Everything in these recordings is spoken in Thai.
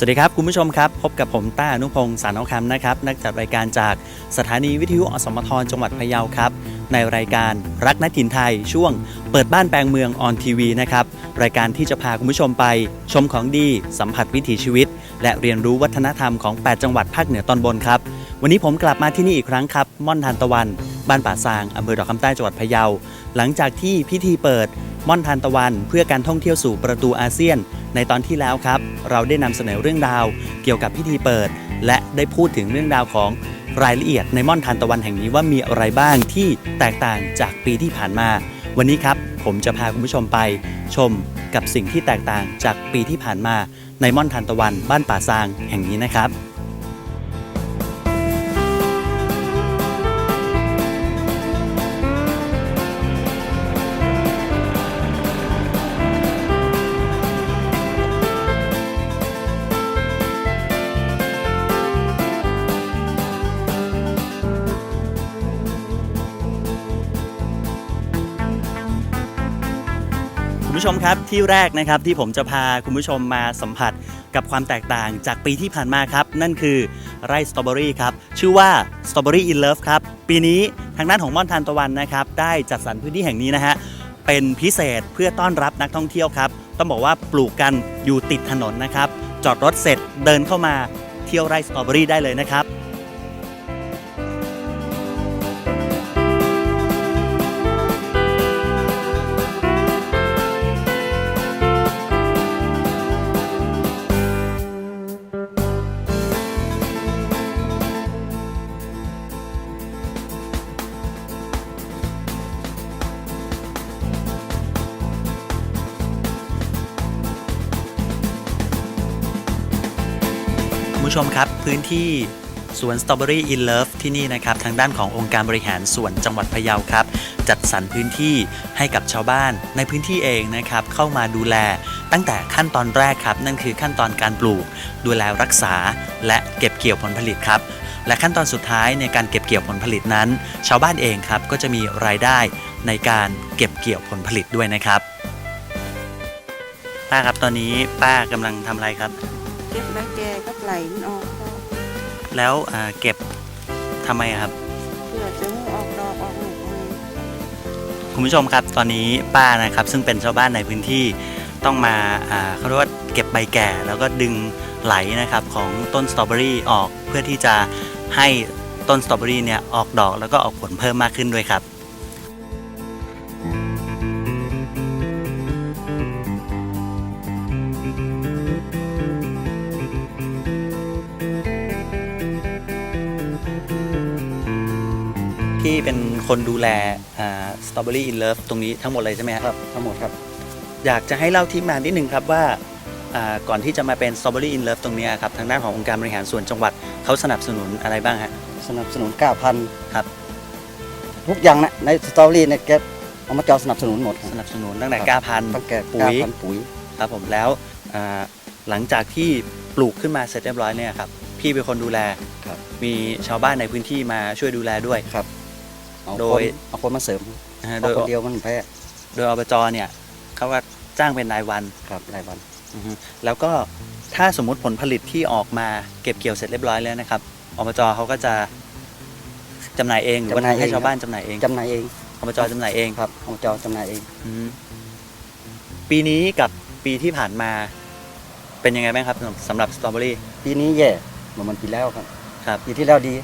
สวัสดีครับ คุณผู้ชมครับ พบกับผมต้าอนุพงศ์สารนคำนะครับ นักจัดรายการจากสถานีวิทยุอสมทจังหวัดพะเยาครับ ในรายการรักนักถิ่นไทยช่วงเปิดบ้านแปลงเมืองออนทีวีนะครับ รายการที่จะพาคุณผู้ชมไป ชมของดี สัมผัสวิถีชีวิต และเรียนรู้วัฒนธรรมของ 8 จังหวัดภาคเหนือตอนบนครับ วันนี้ผมกลับมาที่นี่อีกครั้งครับม่อนทานตะวัน บ้านป่าซางอำเภอดอกคำใต้จังหวัดพะเยา หลังจากที่พิธีเปิดม่อนทานตะวัน เพื่อการท่องเที่ยวสู่ประตูอาเซียน ในตอนที่แล้วครับ เราได้นำเสนอเรื่องราว เกี่ยวกับพิธีเปิด และได้พูดถึงเรื่องราวของรายละเอียดในม่อนทานตะวันแห่งนี้ว่ามีอะไรบ้างที่แตกต่างจากปีที่ผ่านมา วันนี้ครับ ผมจะพาคุณผู้ชมไปชมกับสิ่งที่แตกต่างจากปีที่ผ่านมา ในม่อนทานตะวันบ้านป่าซางแห่งนี้นะครับ คุณผู้ชมครับที่แรกนะครับที่ผมจะพาคุณผู้ชมมาสัมผัสกับความแตกต่างจากปีที่ผ่านมาครับ นั่นคือไร่สตรอเบอรี่ครับ ชื่อว่า Strawberry in Love ครับ ปีนี้ทางด้านของม่อนทานตะวันนะครับ ได้จัดสรรพื้นที่แห่งนี้นะฮะ เป็นพิเศษเพื่อต้อนรับนักท่องเที่ยวครับ ต้องบอกว่าปลูกกันอยู่ติดถนนนะครับ จอดรถเสร็จเดินเข้ามาเที่ยวไร่สตรอเบอรี่ได้เลยนะครับ ผู้ชมครับ พื้นที่สวน Strawberry in Love ที่นี่นะครับ ทางด้านขององค์การบริหารส่วนจังหวัดพะเยาครับ จัดสรรพื้นที่ให้กับชาวบ้านในพื้นที่เองนะครับ เข้ามาดูแลตั้งแต่ขั้นตอนแรกครับ นั่นคือขั้นตอนการปลูก ดูแลรักษา และเก็บเกี่ยวผลผลิตครับ และขั้นตอนสุดท้ายในการเก็บเกี่ยวผลผลิตนั้น ชาวบ้านเองครับก็จะมีรายได้ในการเก็บเกี่ยวผลผลิตด้วยนะครับป้าครับตอนนี้ป้ากำลังทำอะไรครับ เก็บใบแก่ก็ไหลมันออกก็แล้วอ่าเก็บทำไมอะครับ เพื่อจะให้ออกดอกออกลูกเลยคุณผู้ชมครับตอนนี้ป้านะครับ ซึ่งเป็นชาวบ้านในพื้นที่ต้องมาอ่าเขาเรียกว่าเก็บใบแก่ แล้วก็ดึงไหลนะครับของต้นสตรอเบอรี่ออกเพื่อที่จะให้ต้นสตรอเบอรี่เนี่ยออกดอกแล้วก็ออกผลเพิ่มมากขึ้นด้วยครับ เป็นคนดูแลสตรอเบอรี่อินเลิฟตรงนี้ทั้งหมดเลยใช่ไหมครับทั้งหมดครับ อยากจะให้เล่าที่มานิดนึงครับว่าอ่าก่อนที่จะมาเป็น Strawberry in Love ตรงเนี้ยครับทางด้านขององค์การบริหารส่วนจังหวัดเขาสนับสนุนอะไรบ้างฮะสนับสนุน9,000ครับทุกอย่างนะในสตอรี่เนี่ยแกเอามาจอสนับสนุนหมดครับสนับสนุนตั้งแต่ครับก้าพันตั้งแต่ปุ๋ย9,000ปุ๋ยครับผมแล้วอ่าหลังจากที่ปลูกขึ้นมาเสร็จเรียบร้อยเนี่ยครับพี่เป็นคนดูแลครับมีชาวบ้านในพื้นที่มาช่วยดูแลด้วยครับ เอาโดคนย เอาคนมาเสริมนะฮะเพโดยราะคนเดียวมันแพ้โดยอบจเนี่ยเขาก็จ้างเป็นรายวันครับรายวัน อือฮึแล้วก็ถ้าสมมุติผลผลิตที่ออกมาเก็บเกี่ยวเสร็จเรียบร้อยแล้วนะครับอบจเขาก็จะจำหน่ายเองหรือว่าจำหน่ายเอง ให้ชาวบ้านจำหน่ายเองจำหน่ายเองอบจจำหน่ายเองครับเอาจอจำหน่ายเองอืมปีนี้กับปีที่ผ่านมาเป็นยังไงบ้างครับสำหรับสำหรับสตรอเบอรี่ ปีนี้แย่เหมือนมันปีแล้วครับครับ ปีที่แล้วดี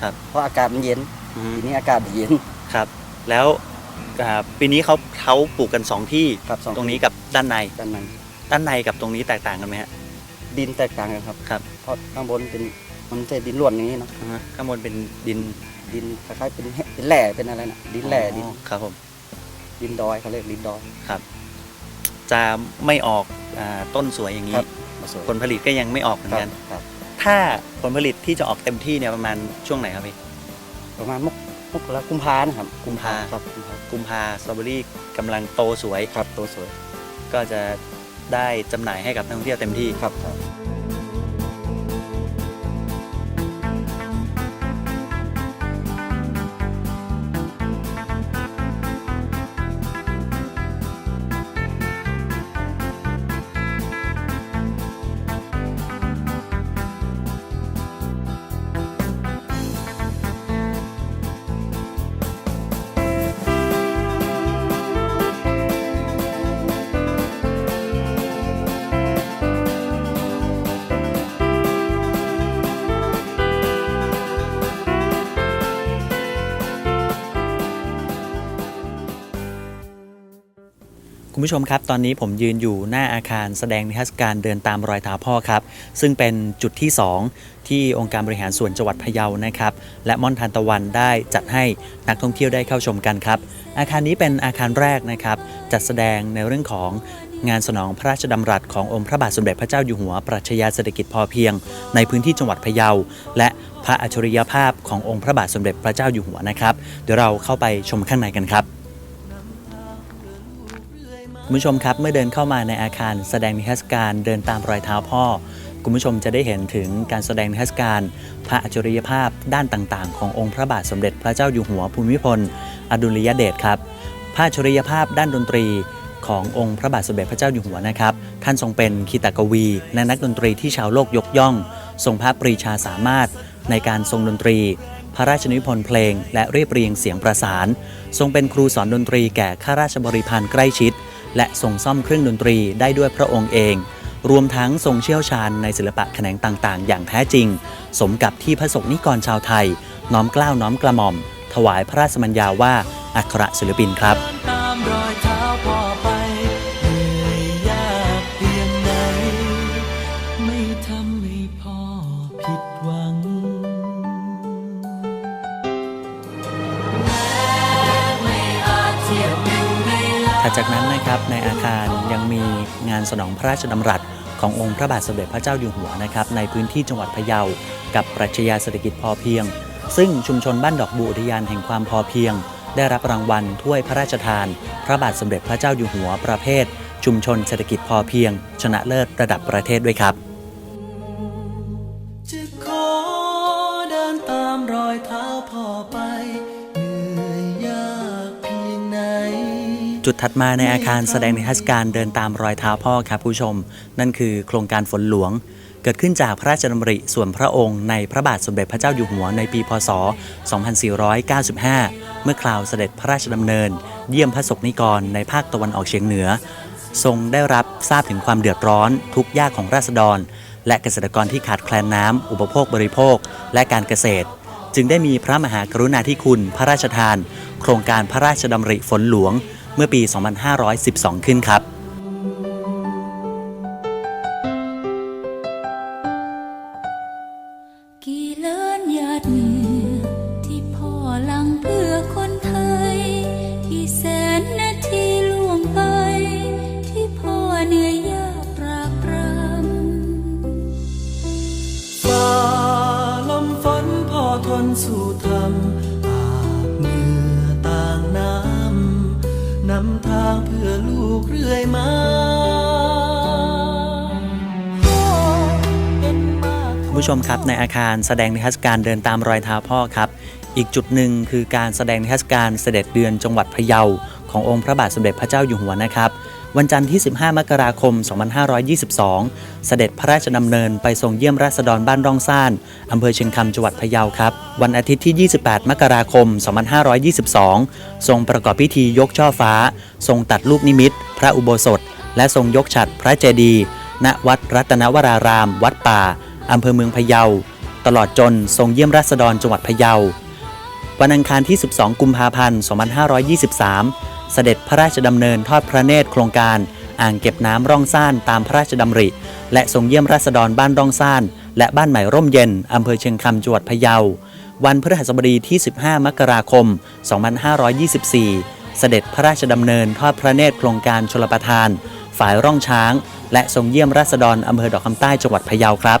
ครับ เพราะอากาศมันเย็น อืมปีนี้อากาศเย็น ครับ แล้วอ่าปีนี้เขาเขาปลูกกันสองที่ครับสองตรงนี้กับด้านในด้านในด้านในกับตรงนี้แตกต่างกันไหมฮะ ดินแตกต่างกันครับ ครับ เพราะข้างบนเป็นมันไม่ใช่ดินล้วนอย่างนี้เนาะอ่าฮะข้างบนเป็นดินดินคล้ายๆเป็นแห่เป็นแหล่เป็นอะไรนะดินแหล่ดินอ๋อครับผม ดินดอยเขาเรียกดินดอย จะไม่ออกอาต้นสวยอย่างนี้ ครับ มาสวยผลผลิตก็ยังไม่ออกเหมือนครักันบครับ ถ้าผลผลิตที่จะออกเต็มที่เนี่ยประมาณช่วงไหนครับพี่ ประมาณมกมกรากุมภานะครับกุมภาครับกุมภากุมภาสตรอเบอรี่กำลังโตสวยครับตัวสวย ก็จะได้จำหน่ายให้กับนักท่องเที่ยวเต็มที่ครับครับ ผู้ชมครับ ตอนนี้ผมยืนอยู่หน้าอาคารแสดงนิทรรศการเดินตามรอยเท้าพ่อครับ ซึ่งเป็นจุดที่ 2 ที่องค์การบริหารส่วนจังหวัดพะเยานะครับ และม่อนทานตะวันได้จัดให้นักท่องเที่ยวได้เข้าชมกันครับ อาคารนี้เป็นอาคารแรกนะครับ จัดแสดงในเรื่องของงานสนองพระราชดำรัสขององค์พระบาทสมเด็จพระเจ้าอยู่หัว ปรัชญาเศรษฐกิจพอเพียง ในพื้นที่จังหวัดพะเยา และพระอัจฉริยภาพขององค์พระบาทสมเด็จพระเจ้าอยู่หัวนะครับ เดี๋ยวเราเข้าไปชมข้างในกันครับ คุณผู้ชมครับ เมื่อเดินเข้ามาในอาคารแสดงนิทรรศการเดินตามรอยเท้าพ่อ คุณผู้ชมจะได้เห็นถึงการแสดงนิทรรศการ พระอัจฉริยภาพด้านต่างๆ ขององค์พระบาทสมเด็จพระเจ้าอยู่หัวภูมิพล อดุลยเดชครับ พระอัจฉริยภาพด้านดนตรีขององค์พระบาทสมเด็จพระเจ้าอยู่หัวนะครับ ท่านทรงเป็นคีตกวีและนักดนตรีที่ชาวโลกยกย่อง ทรงพระปรีชาสามารถในการทรงดนตรี พระราชนิพนธ์เพลง และเรียบเรียงเสียงประสาน ทรงเป็นครูสอนดนตรีแก่ข้าราชบริพารใกล้ชิด และทรงซ่อมเครื่องดนตรีได้ด้วยพระองค์เอง รวมทั้งทรงเชี่ยวชาญในศิลปะแขนงต่างๆ อย่างแท้จริง สมกับที่พระสงฆ์นิกรชาวไทย น้อมเกล้าวน้อมกระหม่อม ถวายพระราชมัญญาว่าอัครศิลปินครับ จากนั้นนะครับในอาคารยังมีงานสนองพระราชดำรัสขององค์พระบาทสมเด็จพระเจ้าอยู่หัวนะครับในพื้นที่จังหวัดพะเยา กับปรัชญาเศรษฐกิจพอเพียง ซึ่งชุมชนบ้านดอกบูอุทยานแห่งความพอเพียง ได้รับรางวัลถ้วยพระราชทาน พระบาทสมเด็จพระเจ้าอยู่หัวประเภท ชุมชนเศรษฐกิจพอเพียง ชนะเลิศระดับประเทศด้วยครับ จุดถัดมาในอาคารแสดงนิทรรศการเดินตามรอยเท้าพ่อครับผู้ชม นั่นคือโครงการฝนหลวง เกิดขึ้นจากพระราชดำริส่วนพระองค์ในพระบาทสมเด็จพระเจ้าอยู่หัวในปีพศ 2495 เมื่อคราวเสด็จพระราชดำเนิน เยี่ยมพระศกนิกรในภาคตะวันออกเฉียงเหนือ ทรงได้รับทราบถึงความเดือดร้อน ทุกข์ยากของราษฎร และเกษตรกรที่ขาดแคลนน้ำอุปโภคบริโภค และการเกษตร จึงได้มีพระมหากรุณาธิคุณ พระราชทาน โครงการพระราชดำริฝนหลวง เมื่อปี 2512 ขึ้นครับ ผู้ชมครับในอาคารแสดงนิทรรศการเดินตามรอยเท้าพ่อครับ อีกจุดหนึ่งคือการแสดงนิทรรศการเสด็จเดือนจังหวัดพะเยา ขององค์พระบาทสมเด็จพระเจ้าอยู่หัวนะครับ วันจันทร์ที่ 15 มกราคม 2522 เสด็จพระราชดำเนินไปทรงเยี่ยมราษฎรบ้านร่องซ่านอำเภอเชียงคำจังหวัดพะเยาครับ วันอาทิตย์ที่ 28 มกราคม 2522 ทรงประกอบพิธียกช่อฟ้า ทรงตัดลูกนิมิต พระอุโบสถ และทรงยกฉัตรพระเจดีย์ณวัดรัตนวราราม วัดป่า อำเภอเมืองพะเยา ตลอดจนทรงเยี่ยมราษฎรจังหวัดพะเยา วันอังคารที่ 12 กุมภาพันธ์ 2523 เสด็จพระราชดำเนินทอดพระเนตรโครงการอ่างเก็บน้ำร่องซ่านตามพระราชดำริ และทรงเยี่ยมราษฎรบ้านร่องซ่าน และบ้านใหม่ร่มเย็นอำเภอเชียงคำจังหวัดพะเยา วันพฤหัสบดีที่ 15 มกราคม 2524 เสด็จพระราชดำเนินทอดพระเนตรโครงการชลประทาน ฝ่ายร่องช้าง และทรงเยี่ยมราษฎรอำเภอดอกคำใต้จังหวัดพะเยาครับ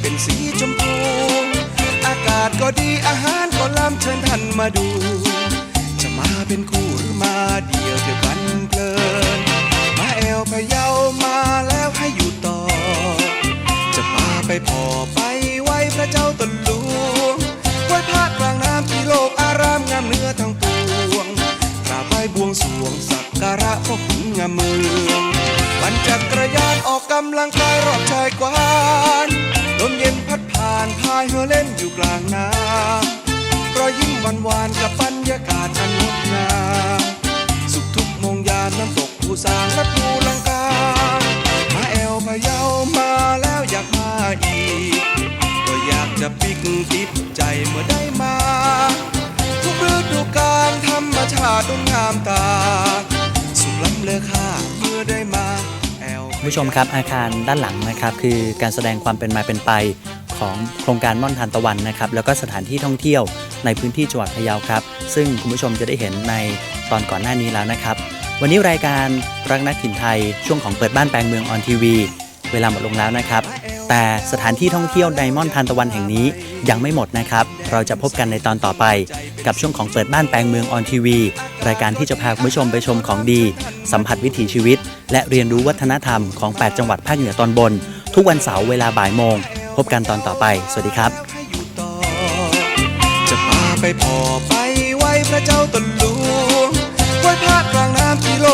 เป็นสีชมพู อากาศก็ดีอาหารก็ล้ำเชิญท่านมาดู จะมาเป็นคู่หรือมาเดียวเที่ยวกันเพลิน มาแอวพะเยามาแล้วให้อยู่ต่อ จะพาไปพอไปไหวพระเจ้าตนหลวงไหวพระกลางน้ำที่โลกอารามงามเนื้อทั้งปวงกราบไหว้บวงสวงสักการะพ่อขุนงามเมืองปั่นจักรยานออกกำลังกายรอบชายกวาน มเย็นพัดผ่านพายเฮือเล่นอยู่กลางน้ำรอยยิ้มหวานหวานๆกับบรรยากาศอันงดงามสุขทุกโมงยามน้ำตกผู้สางและผู้ลังกา มาแอวพะเยามาแล้วอยากมาอีก ก็อยากจะปิกติดใจเมื่อได้มา ทุกฤดูกาลธรรมชาติดงามตา สุขล้ำเลอค่าเมื่อได้มา ผู้ชมครับอาคารด้านหลังนะครับคือการแสดงความเป็นมาเป็นไปของโครงการม่อนทานตะวันนะครับแล้วก็สถานที่ท่องเที่ยวในพื้นที่จังหวัดพะเยาครับ ซึ่งคุณผู้ชมจะได้เห็นในตอนก่อนหน้านี้แล้วนะครับ วันนี้รายการรักนักถิ่นไทยช่วงของเปิดบ้านแปลงเมืองออนทีวี เวลาหมดลงแล้วนะครับ แต่สถานที่ท่องเที่ยวไดมอนด์ทานตะวันแห่งนี้ยังไม่หมดนะครับ เราจะพบกันในตอนต่อไป กับช่วงของเปิดบ้านแปลงเมืองออนทีวี รายการที่จะพาคุณผู้ชมไปชมของดี สัมผัสวิถีชีวิต และเรียนรู้วัฒนธรรมของ 8 จังหวัดภาคเหนือตอนบน ทุกวันเสาร์เวลาบ่ายโมง พบกันตอนต่อไป สวัสดีครับ จะพาไปพอไปไหวพระเจ้าตนหลวงไหวพระกลางน้ำที่โล